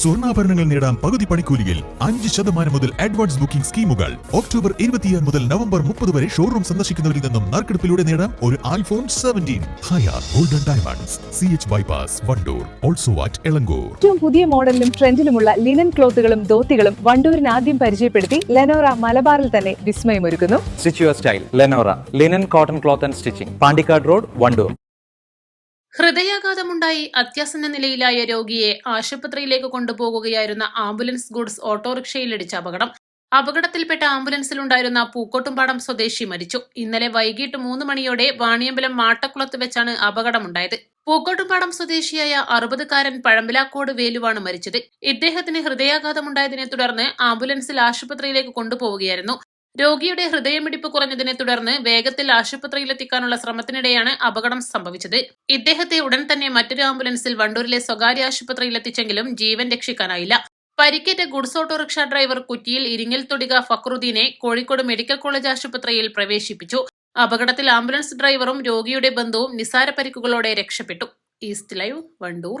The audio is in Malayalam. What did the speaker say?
സ്വർണാഭരണങ്ങൾ നേടാം പകുതി പണിക്കൂലിയിൽ അഞ്ച് ശതമാനം മുതൽ അഡ്വാൻസ് ബുക്കിംഗ് സ്കീമുകൾ. ഒക്ടോബർ ഇരുപത്തിയാറ് മുതൽ നവംബർ മുപ്പത് വരെ ഷോറൂം സന്ദർശിക്കുന്നവരിൽ നിന്നും നറുക്കെടുപ്പിലൂടെ നേടാം ഒരു iPhone seventeen higher golden diamonds C H bypass Wandoor also at Elankur ഏറ്റവും പുതിയ മോഡലിലും ട്രെൻഡിലുമുള്ള ലിനൻ ക്ലോത്തുകളും ധോത്തികളും വണ്ടൂരിന് ആദ്യം പരിചയപ്പെടുത്തി ലെനോറ മലബാറിൽ തന്നെ വിസ്മയമൊരുക്കുന്നു. Stitch your style Lenora linen cotton cloth and stitching Pandikkad road Wandoor ഹൃദയാഘാതമുണ്ടായി അത്യാസന്ന നിലയിലായ രോഗിയെ ആശുപത്രിയിലേക്ക് കൊണ്ടുപോകുകയായിരുന്ന ആംബുലൻസ് ഗുഡ്സ് ഓട്ടോറിക്ഷയിലിടിച്ച അപകടം. അപകടത്തിൽപ്പെട്ട ആംബുലൻസിലുണ്ടായിരുന്ന പൂക്കോട്ടുംപാടം സ്വദേശി മരിച്ചു. ഇന്നലെ വൈകിട്ട് മൂന്ന് മണിയോടെ വാണിയമ്പലം മാട്ടക്കുളത്ത് വെച്ചാണ് അപകടമുണ്ടായത്. പൂക്കോട്ടുംപാടം സ്വദേശിയായ അറുപതുകാരൻ പഴമ്പിലാക്കോട് വേലുവാണ് മരിച്ചത്. ഇദ്ദേഹത്തിന് ഹൃദയാഘാതമുണ്ടായതിനെ തുടർന്ന് ആംബുലൻസിൽ ആശുപത്രിയിലേക്ക് കൊണ്ടുപോവുകയായിരുന്നു. രോഗിയുടെ ഹൃദയമിടിപ്പ് കുറഞ്ഞതിനെ തുടർന്ന് വേഗത്തിൽ ആശുപത്രിയിലെത്തിക്കാനുള്ള ശ്രമത്തിനിടെയാണ് അപകടം സംഭവിച്ചത്. ഇദ്ദേഹത്തെ ഉടൻ തന്നെ മറ്റൊരു ആംബുലൻസിൽ വണ്ടൂരിലെ സ്വകാര്യ ആശുപത്രിയിലെത്തിച്ചെങ്കിലും ജീവൻ രക്ഷിക്കാനായില്ല. പരിക്കേറ്റ goods autorickshaw driver Kuttiyil Iringal Thodika ഫക്രുദ്ദീനെ Kozhikode medical college ആശുപത്രിയിൽ പ്രവേശിപ്പിച്ചു. അപകടത്തിൽ ആംബുലൻസ് ഡ്രൈവറും രോഗിയുടെ ബന്ധുവും നിസാര പരിക്കുകളോടെ രക്ഷപ്പെട്ടു. East Live Wandoor.